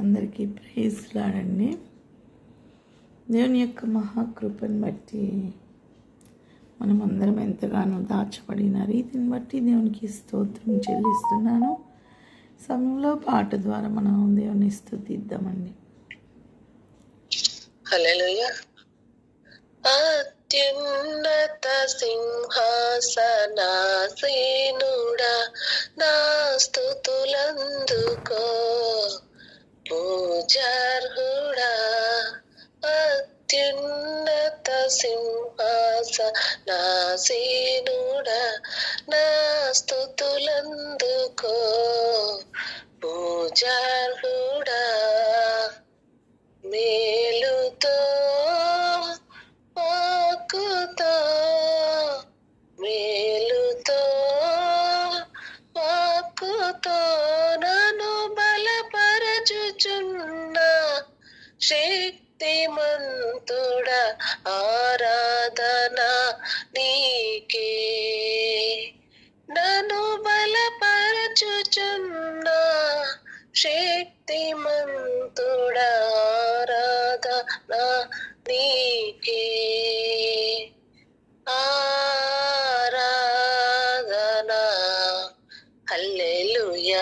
అందరికీ ప్రైజ్లాడండి దేవుని యొక్క మహాకృపను బట్టి మనం అందరం ఎంతగానో దాచబడిన రీతిని బట్టి దేవునికి స్తోత్రం చెల్లిస్తున్నాను. సమయంలో పాట ద్వారా మనం దేవుని స్థుతిద్దామండి. అత్యున్నత సింహాసనాసీనుడా నా స్థుతులందుకో. పూజార్హుడా అత్యున్నత సింహాస నాసీనుడా నా స్థుతులందుకో. పూజార్హుడా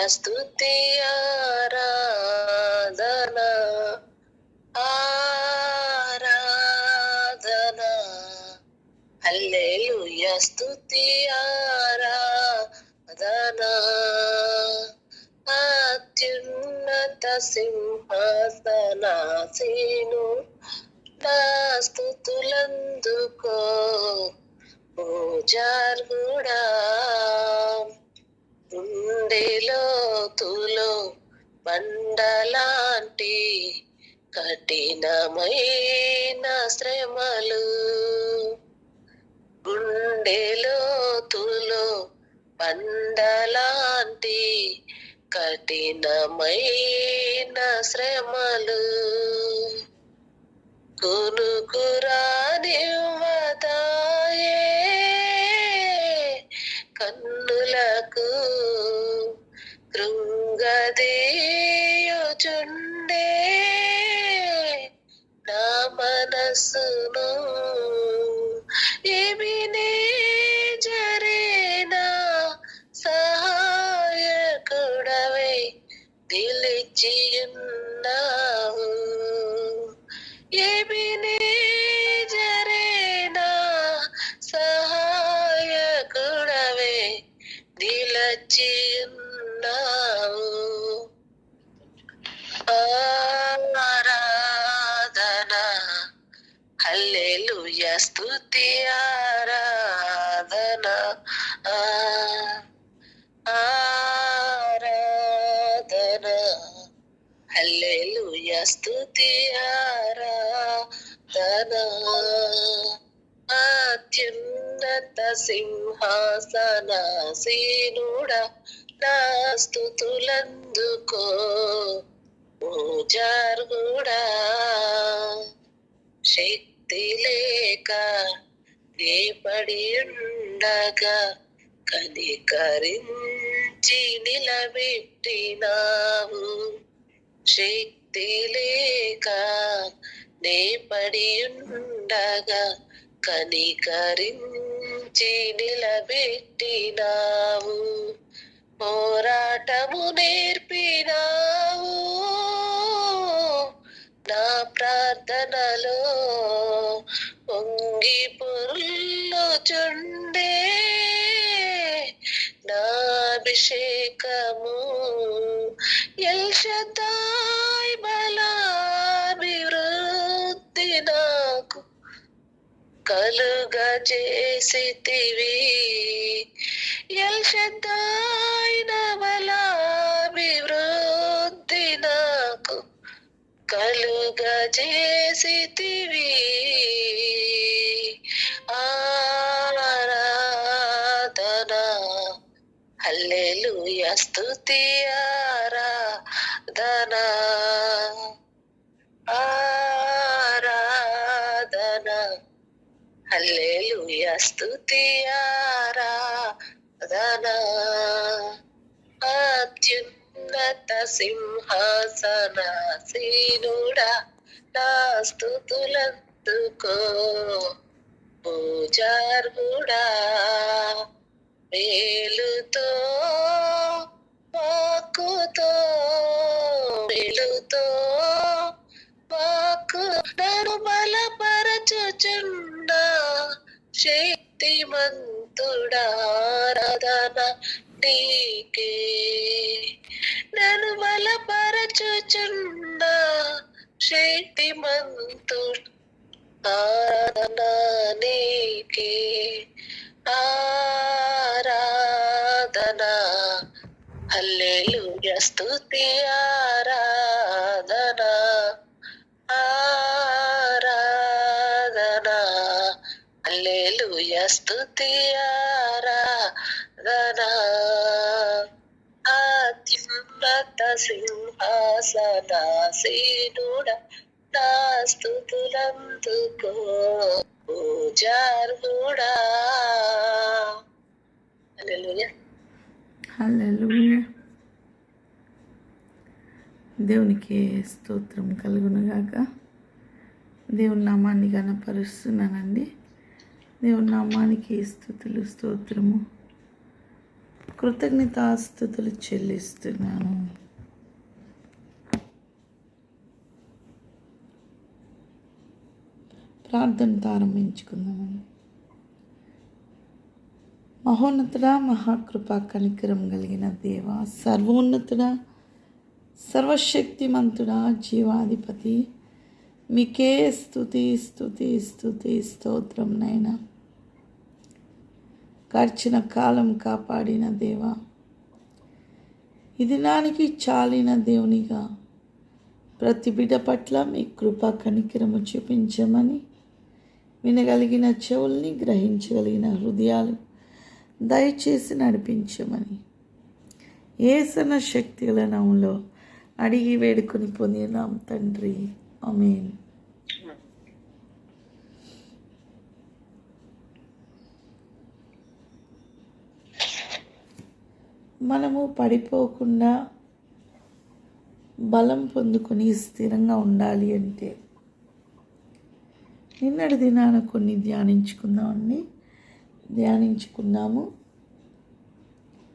స్తుతి ఆరాధన ఆరాధన హల్లెలూయ స్తుతి ఆరాధన అత్యున్నత సింహాసనాసీను నా స్థుతులందుకో పూజార్హుడా గుండెలో తులో బండలాంటి కఠినమైన శ్రమలు. గుండెలో తులో బండలాంటి కఠినమైన శ్రమలు. కొనుకురానివ్వదాయే అత్యున్నత సింహాసనాసీనుడా నా స్తుతులందుకో పూజార్హుడా శక్తి లేక నేపడి ఉండగా కనికరించి నిలబెట్టినావు. శక్తి లేక నేపడి ఉండగా కనికరించి నిలబెట్టినావు. పోరాటము నేర్పినావు. నా ప్రార్థనలో పొంగి పొర్లుచుండే నా అభిషేకము. ఎల్షదా కలుగా చేసితివి. ఎల్షదాయ్ బలాభివృద్ధి నాకు కలుగా చేసితివి. ఆరాధన హల్లెలూయ స్తుతి ఆరాధన. ఆరాధన. హల్లెలూయ స్తుతి అత్యున్నత సింహాసనాసీనుడా నా స్థుతులందుకో పూజార్హుడా. మేలుతో వాక్కుతో మేలుతో వాక్కు నన్ను బలపరచుచున్నా శక్తిమంతుడారాధన నీకే. నన్ను బలపరచుచున్న శక్తిమంతుడు ఆరాధన నీకే. ఆరాధన. హల్లెలూయ స్తుతి ఆరాధన. హల్లెలూయ స్తుతి ఆరాధన అత్యున్నత సింహాసనాసీనుడ నా స్థుతులందుకో పూజార్హుడా హల్లెలూయా హల్లెలూయా దేవునికి స్తోత్రం కలుగునుగాక దేవుని నామాన్ని గణపరుస్తున్నానండి దేవుని నామానికి స్థుతులు స్తోత్రము. కృతజ్ఞతాస్థుతులు చెల్లిస్తున్నాను. ప్రార్థన ప్రారంభించుకుందాము. మహోన్నతుడా మహాకృప కనికరం కలిగిన దేవ సర్వోన్నతుడా సర్వశక్తిమంతుడా జీవాధిపతి మీకే స్థుతి స్థుతి స్థుతి స్తోత్రం నైనా గడిచిన కాలం కాపాడిన దేవ. ఈ దినానికి చాలిన దేవునిగా ప్రతి బిడ్డ పట్ల మీ కృప కనికిరము చూపించమని వినగలిగిన చెవుల్ని గ్రహించగలిగిన హృదయాలు దయచేసి నడిపించమని ఏసన శక్తిగల నామంలో అడిగి వేడుకొని పొందినాం తండ్రి. అమీన్ మనము పడిపోకుండా బలం పొందుకొని స్థిరంగా ఉండాలి అంటే నిన్నటి దినాన కొన్ని ధ్యానించుకుందామండి. ధ్యానించుకున్నాము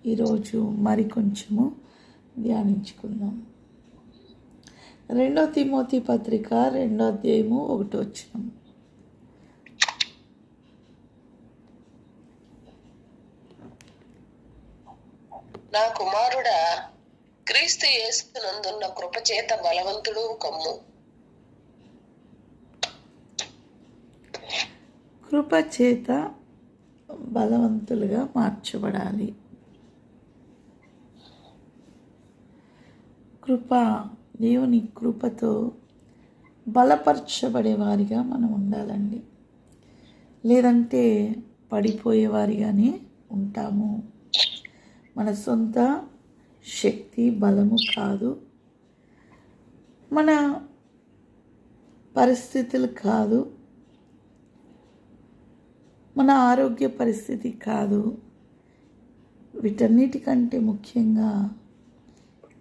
ఈరోజు మరి కొంచెము ధ్యానించుకుందాం. రెండో తిమోతి పత్రిక రెండో అధ్యాయము ఒకటి వచ్చినాము నా కుమారుడా క్రీస్తు యేసునందున్న కృపచేత బలవంతుడు కమ్ము. కృపచేత బలవంతులుగా మార్చబడాలి. కృప దేవుని కృపతో బలపరచబడే వారిగా మనం ఉండాలండి. లేదంటే పడిపోయేవారిగానే ఉంటాము. మన సొంత శక్తి బలము కాదు. మన పరిస్థితులు కాదు. మన ఆరోగ్య పరిస్థితి కాదు. వీటన్నిటికంటే ముఖ్యంగా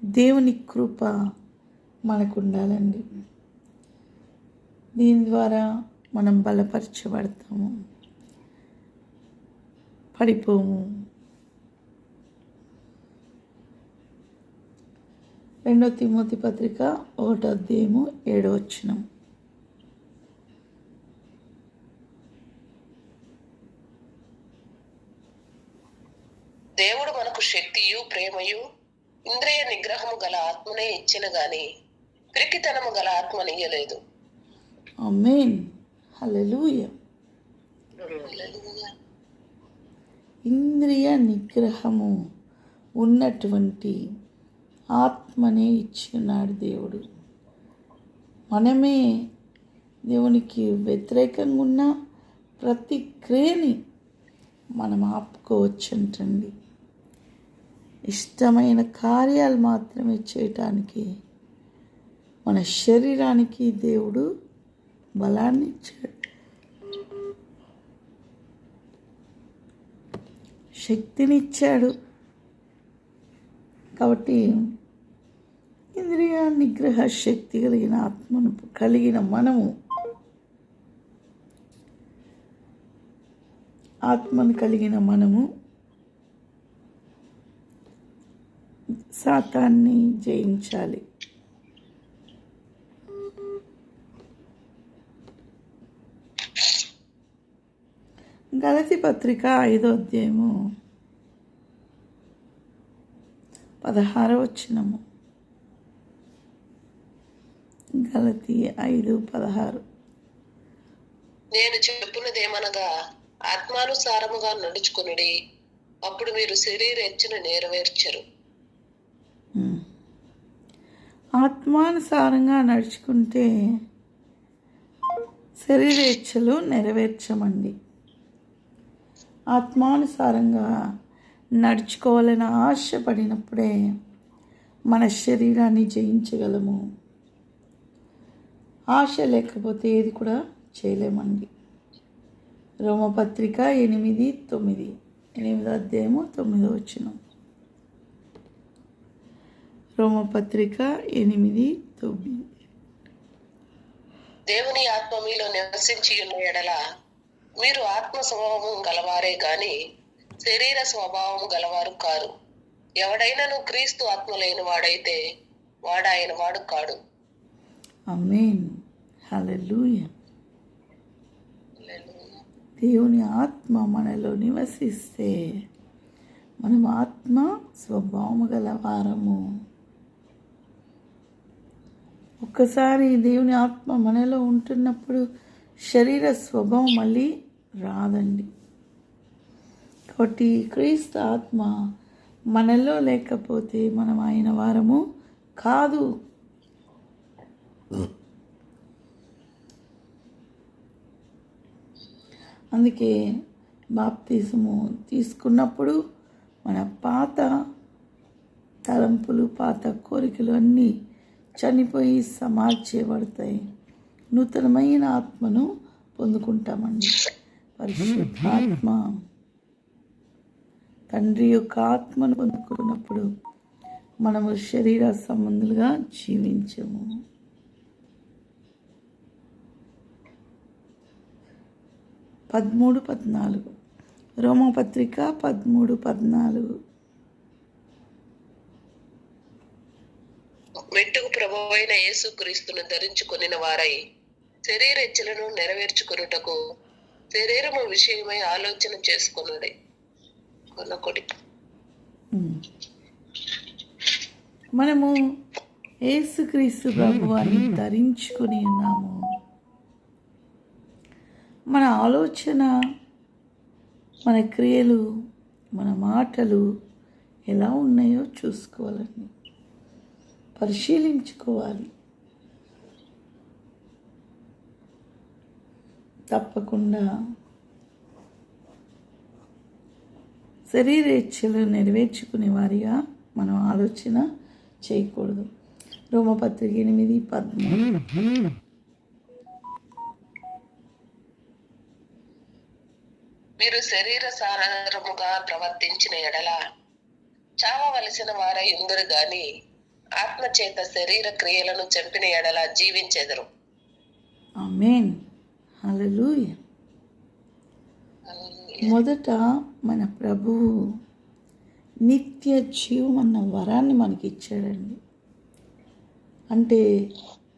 దేవుని కృప మనకు ఉండాలండి దీని ద్వారా మనం బలపరచబడతాము. పడిపోము. రెండో తిమోతి పత్రిక ఒకటో అధ్యాయము ఏడో వచ్చినం దేవుడు మనకు శక్తియు ప్రేమయు ఇంద్రియ నిగ్రహము గల ఆత్మనే ఇచ్చిన గాని పిరికితనము గల ఆత్మనియ్యలేదు అమేన్ హల్లెలూయ. ఇంద్రియ నిగ్రహము ఉన్నటువంటి ఆత్మనే ఇచ్చినాడు దేవుడు. మనమే దేవునికి వ్యతిరేకంగా ఉన్న ప్రతి క్రియని మనం ఆపుకోవచ్చంటండి. ఇష్టమైన కార్యాలు మాత్రమే చేయటానికి మన శరీరానికి దేవుడు బలాన్ని ఇచ్చాడు. శక్తినిచ్చాడు కాబట్టి ఇంద్రియ నిగ్రహ శక్తి కలిగిన ఆత్మను కలిగిన మనము ఆత్మను కలిగిన మనము శాతాన్ని జయించాలి. గలతి పత్రిక ఐదో అధ్యాయము పదహారో వచ్చినము గలతి ఐదు పదహారు. నేను చెప్పున్నదేమనగా ఆత్మానుసారముగా నడుచుకునుడి అప్పుడు మీరు శరీరెచ్చును నెరవేర్చరు. ఆత్మానుసారంగా నడుచుకుంటే శరీరేచ్ఛలు నెరవేర్చమండి. ఆత్మానుసారంగా నడుచుకోవాలని ఆశపడినప్పుడే మన శరీరాన్ని జయించగలము. ఆశ లేకపోతే ఏది కూడా చేయలేమండి. రోమపత్రిక ఎనిమిది తొమ్మిది ఎనిమిదో అధ్యాయము తొమ్మిదో వచ్చినాం రోమపత్రిక ఎనిమిది తొమ్మిది. దేవుని ఆత్మ మీలో నివసించి ఉన్న ఎడల మీరు ఆత్మ స్వభావం గలవారే గాని శరీర స్వభావం గలవారు కారు. ఎవడైనను క్రీస్తు ఆత్మ లేని వాడైతే వాడాయన వాడు కాడు. అమేన్ హల్లెలూయ దేవుని ఆత్మ మనలో నివసిస్తే మనం ఆత్మ స్వభావము గల వారము. ఒక్కసారి దేవుని ఆత్మ మనలో ఉంటున్నప్పుడు శరీర స్వభావం మళ్ళీ రాదండి. కాబట్టి క్రీస్తు ఆత్మ మనలో లేకపోతే మనం ఆయన వారము కాదు. అందుకే బాప్తిజము తీసుకున్నప్పుడు మన పాత తలంపులు పాత కోరికలు అన్నీ చనిపోయి సమార్చేయబడతాయి నూతనమైన ఆత్మను పొందుకుంటామండి. పరిశుద్ధాత్మ తండ్రి యొక్క ఆత్మను పొందుకున్నప్పుడు మనము శరీర సంబంధులుగా జీవించము. పదమూడు పద్నాలుగు. రోమపత్రిక పదమూడు పద్నాలుగు. మెట్టుకు ప్రభువైన యేసు క్రీస్తును ధరించుకొనిన వారై శరీరెచ్చలను నెరవేర్చుకొనుటకు శరీరము విషయమై ఆలోచన చేసుకొనుడి. కొనకొడి. మనము యేసుక్రీస్తు ప్రభువాన్ని ధరించుకొని ఉన్నాము. మన ఆలోచన మన క్రియలు మన మాటలు ఎలా ఉన్నాయో చూసుకోవాలండి. పరిశీలించుకోవాలి. తప్పకుండా శరీరేచ్ఛలు నెరవేర్చుకునే వారిగా మనం ఆలోచన చేయకూడదు. రోమపత్రిక ఎనిమిది పద్మూడు. మీరు శరీర సారముగా ప్రవర్తించిన ఎడల చావవలసిన వారై ఉందరు గాని ఆత్మ చేత శరీర క్రియలను చంపిన ఎడల జీవించెదరు. మొదట మన ప్రభువు నిత్య జీవం అన్న వరాన్ని మనకి ఇచ్చాడండి అంటే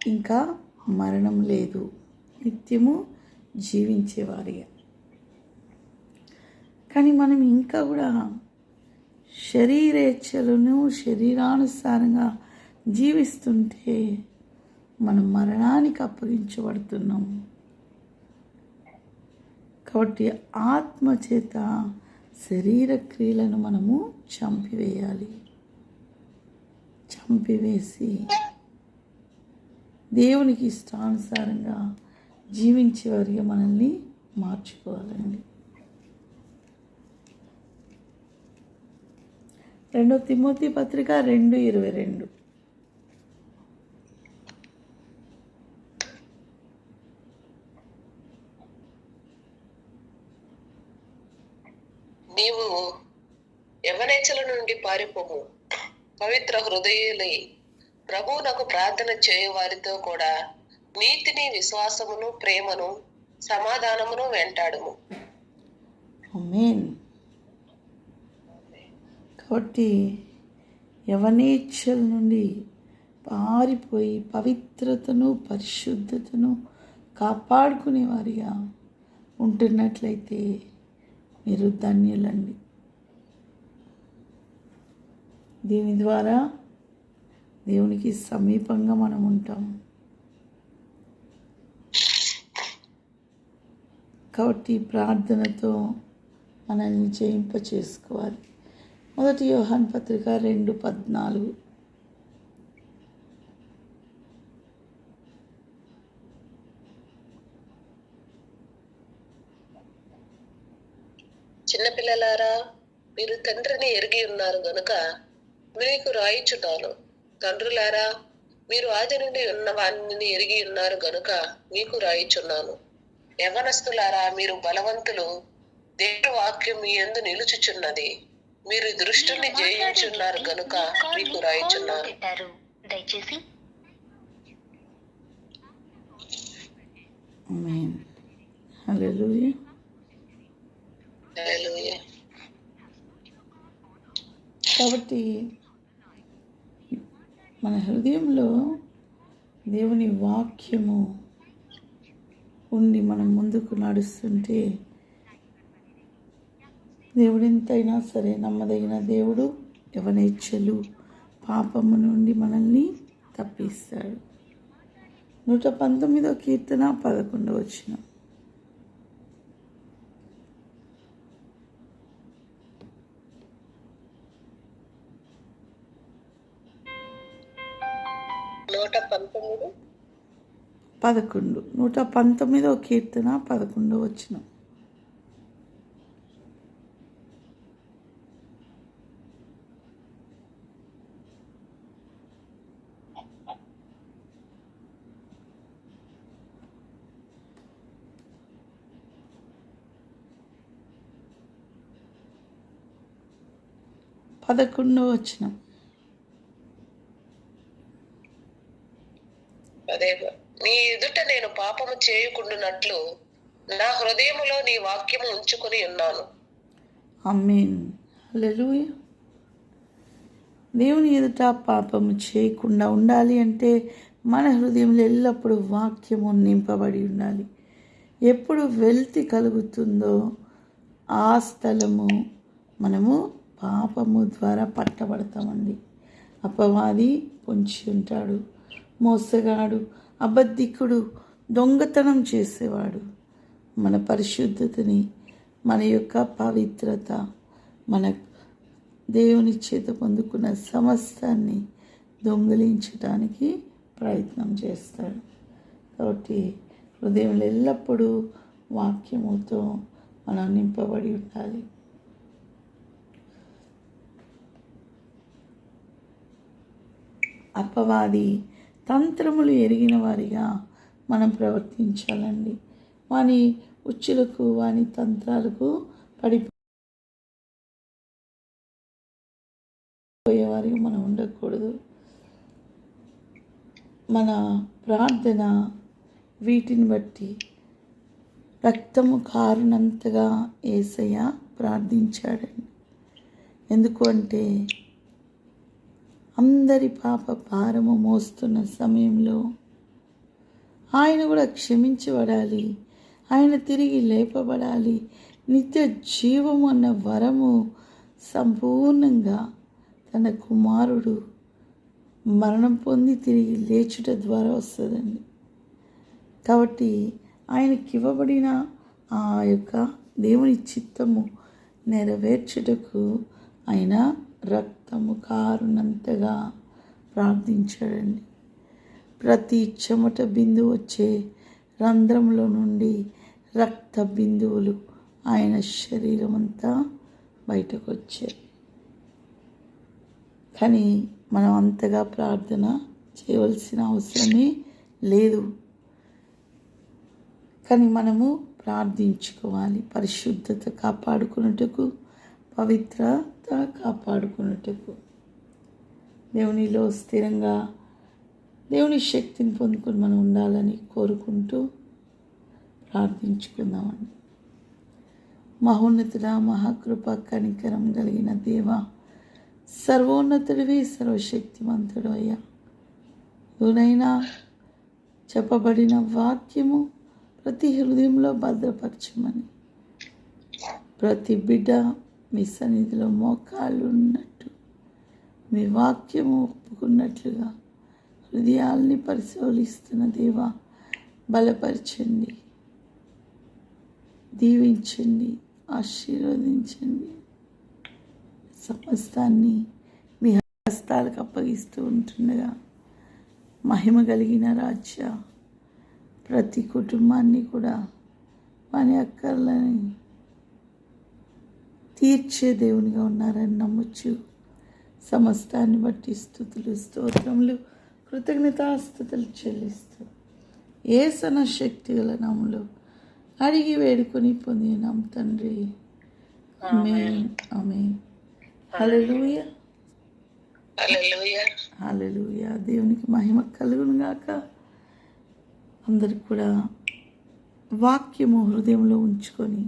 ఇంకా మరణం లేదు. నిత్యము జీవించేవారిగా. కానీ మనం ఇంకా కూడా శరీరేచ్ఛలను శరీరానుసారంగా జీవిస్తుంటే మనం మరణానికి అప్పగించబడుతున్నాం. కాబట్టి ఆత్మ చేత శరీర క్రియలను మనము చంపివేయాలి. చంపివేసి దేవునికి ఇష్టానుసారంగా జీవించే వారిగా మనల్ని మార్చుకోవాలండి. రెండో తిమోతి పత్రిక రెండు ఇరవై రెండు. నీవు యవనేచల నుండి పారిపోము పవిత్ర హృదయులై ప్రభువునకు ప్రార్థన చేయు వారితో కూడా నీతిని విశ్వాసమును ప్రేమను సమాధానమును వెంటాడుము. కాబట్టి యవనేచ్ఛల నుండి పారిపోయి పవిత్రతను పరిశుద్ధతను కాపాడుకునేవారిగా ఉంటున్నట్లయితే మీరు ధన్యులండి. దీని ద్వారా దేవునికి సమీపంగా మనం ఉంటాం. కాబట్టి ప్రార్థనతో మనల్ని జయింప చేసుకోవాలి మొదటి యోహాన్ పత్రిక రెండు పద్నాలుగు. చిన్నపిల్లలారా మీరు తండ్రిని ఎరిగి ఉన్నారు గనుక మీకు రాయిచున్నాను తండ్రులారా మీరు ఆది నుండి ఉన్న వాణ్ణి ఎరిగి ఉన్నారు గనుక మీకు రాయిచున్నాను యవనస్తులారా మీరు బలవంతులు దేవుడి వాక్యం మీ ఎందు నిలుచుచున్నది. మీరు దృష్టిని జయించున్నారు గనుక మీకు రాయిచున్నాను పెట్టారు. దయచేసి. ఆమేన్ హల్లెలూయా హల్లెలూయా. కాబట్టి మన హృదయంలో దేవుని వాక్యము ఉండి మనం ముందుకు నడుస్తుంటే దేవుడు ఎంతైనా సరే నమ్మదగిన దేవుడు ఎవరిచ్చలు పాపము నుండి మనల్ని తప్పిస్తాడు. నూట పంతొమ్మిదో కీర్తన పదకొండవ వచ్చిన పదకొండు. నూట పంతొమ్మిదో కీర్తన పదకొండవ వచ్చిన పదకొండవ వచ్చిన నీ ఎదుట నేను పాపము చేయకుండానట్లు నా హృదయములో నీ వాక్యము ఉంచుకొని ఉన్నాను. అమ్మేన్ దేవుని ఎదుట పాపము చేయకుండా ఉండాలి అంటే మన హృదయంలో ఎల్లప్పుడూ వాక్యము నింపబడి ఉండాలి. ఎప్పుడు వెల్తి కలుగుతుందో ఆ స్థలము మనము పాపము ద్వారా పట్టబడతామండి. అపవాది పొంచి ఉంటాడు. మోసగాడు అబద్ధికుడు దొంగతనం చేసేవాడు. మన పరిశుద్ధతని మన యొక్క పవిత్రత మన దేవుని చేత పొందుకున్న సమస్తాన్ని దొంగిలించడానికి ప్రయత్నం చేస్తాడు. కాబట్టి హృదయంలో ఎల్లప్పుడూ వాక్యముతో మనం నింపబడి ఉండాలి. అపవాది తంత్రములు ఎరిగిన వారిగా మనం ప్రవర్తించాలండి. వాని ఉచ్చులకు వాని తంత్రాలకు పడిపోయేవారిగా మనం ఉండకూడదు. మన ప్రార్థన వీటిని బట్టి రక్తము కారునంతగా ఏసయ్య ప్రార్థించాడండి. ఎందుకు అంటే అందరి పాప భారము మోస్తున్న సమయంలో ఆయన కూడా క్షమించబడాలి. ఆయన తిరిగి లేపబడాలి. నిత్య జీవము అన్న వరము సంపూర్ణంగా తన కుమారుడు మరణం పొంది తిరిగి లేచుట ద్వారా వస్తుందండి. కాబట్టి ఆయనకి ఇవ్వబడిన ఆ యొక్క దేవుని చిత్తము నెరవేర్చుటకు ఆయన తము కారునంతగా ప్రార్థించాడండి. ప్రతి చెమట బిందువు వచ్చే రంధ్రంలో నుండి రక్త బిందువులు ఆయన శరీరం అంతా బయటకు వచ్చాయి కానీ మనం అంతగా ప్రార్థన చేయవలసిన అవసరమే లేదు. కానీ మనము ప్రార్థించుకోవాలి. పరిశుద్ధత కాపాడుకున్నట్టుకు పవిత్రత కాపాడుకున్నట్టుకు దేవునిలో స్థిరంగా దేవుని శక్తిని పొందుకొని మనం ఉండాలని కోరుకుంటూ ప్రార్థించుకుందామండి. మహోన్నతుడ మహాకృప కనికరం కలిగిన దేవ సర్వోన్నతుడివి సర్వశక్తివంతుడు అయ్యా. ఎవరైనా చెప్పబడిన వాక్యము ప్రతి హృదయంలో భద్రపరచమని ప్రతి బిడ్డ మీ సన్నిధిలో మోకాళ్ళు ఉన్నట్టు మీ వాక్యము ఒప్పుకున్నట్లుగా హృదయాల్ని పరిశోధిస్తున్న దేవా బలపరచండి దీవించండి ఆశీర్వదించండి. సమస్తాన్ని మీ హస్తాలకు అప్పగిస్తూ ఉంటుండగా మహిమ కలిగిన రాజ్య ప్రతి కుటుంబాన్ని కూడా వాని అక్కర్లని తీర్చే దేవునిగా ఉన్నారని నమ్మొచ్చు సమస్తాన్ని బట్టి స్థుతులు స్తోత్రములు కృతజ్ఞతాస్థుతులు చెల్లిస్తూ ఏ సన శక్తి గల నాములు అడిగి వేడుకొని పొందినాం తండ్రి. దేవునికి మహిమ కలుగును గాక. అందరికి కూడా వాక్యము హృదయంలో ఉంచుకొని